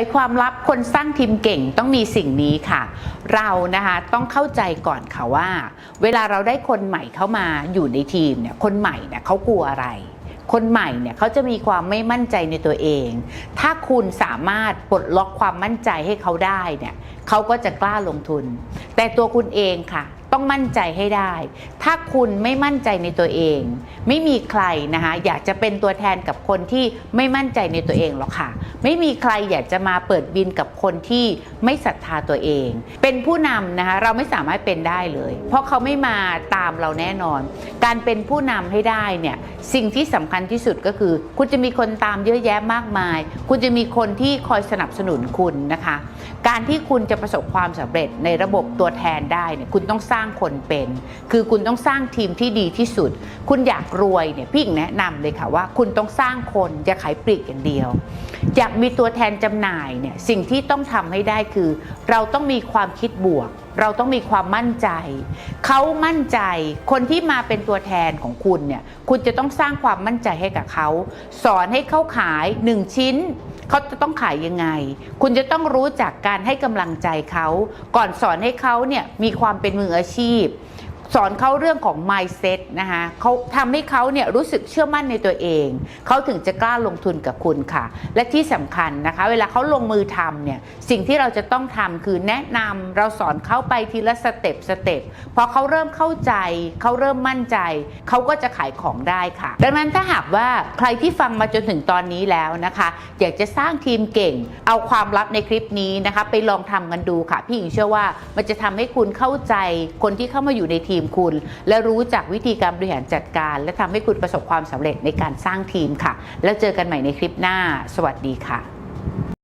ยความลับคนสร้างทีมเก่งต้องมีสิ่งนี้ค่ะ เรานะคะต้องเข้าใจก่อนค่ะว่า เวลาเราได้คนใหม่เข้ามาอยู่ในทีมเนี่ยคนใหม่เนี่ยเขากลัวอะไร คนใหม่เนี่ยเขาจะมีความไม่มั่นใจในตัวเอง ถ้าคุณสามารถปลดล็อกความมั่นใจให้เขาได้เนี่ยเขาก็จะกล้าลงทุน แต่ตัวคุณเองค่ะ ต้องมั่นใจให้ได้ ถ้าคุณไม่มั่นใจในตัวเอง ไม่มีใครนะคะอยากจะเป็นตัวแทนกับคนที่ไม่มั่นใจในตัวเองหรอกค่ะ ไม่มีใครอยากจะมาเปิดบินกับคนที่ไม่ศรัทธาตัวเอง เป็นผู้นำนะคะเราไม่สามารถเป็นได้เลย เพราะเขาไม่มาตามเราแน่นอน การเป็นผู้นำให้ได้เนี่ยสิ่งที่สำคัญที่สุดก็คือ คุณจะมีคนตามเยอะแยะมากมาย คุณจะมีคนที่คอยสนับสนุนคุณนะคะ การที่คุณจะประสบความสำเร็จในระบบตัวแทนได้เนี่ยคุณต้องสร้างคนเป็น คือคุณต้องสร้างทีมที่ดีที่สุด คุณอยากรวยเนี่ยพี่หญิงแนะนำเลยค่ะว่า คุณต้องสร้างคนอย่าขายปลีกอย่างเดียว อยากมีตัวแทนจำหน่ายเนี่ยสิ่งที่ต้องทำให้ได้คือ เราต้องมีความคิดบวก เราต้องมีความมั่นใจ เขามั่นใจ คนที่มาเป็นตัวแทนของคุณเนี่ยคุณจะต้องสร้างความมั่นใจให้กับเขา สอนให้เขาขาย 1 ชิ้นเขาจะต้องขายยังไง คุณจะต้องรู้จักการให้กำลังใจเขา ก่อนสอนให้เขาเนี่ยมีความเป็นมืออาชีพ สอนเขาเรื่องของ mindset นะคะเขาทำให้เขาเนี่ยรู้สึกเชื่อมั่นในตัวเอง เขาถึงจะกล้าลงทุนกับคุณค่ะ และที่สำคัญนะคะ เวลาเขาลงมือทำเนี่ยสิ่งที่เราจะต้องทำคือแนะนำเราสอนเขาไปทีละสเต็ปสเต็ปพอเขาเริ่มเข้าใจ เขาเริ่มมั่นใจ เขาก็จะขายของได้ค่ะ ดังนั้นถ้าหากว่าใครที่ฟังมาจนถึงตอนนี้แล้วนะคะ อยากจะสร้างทีมเก่ง เอาความลับในคลิปนี้นะคะ ไปลองทำกันดูค่ะ พี่หญิงเชื่อว่ามันจะทำให้คุณเข้าใจคนที่เข้ามาอยู่ในทีมคุณ และรู้จักวิธีการบริหารจัดการ และทำให้คุณประสบความสำเร็จในการสร้างทีมค่ะ แล้วเจอกันใหม่ในคลิปหน้า สวัสดีค่ะ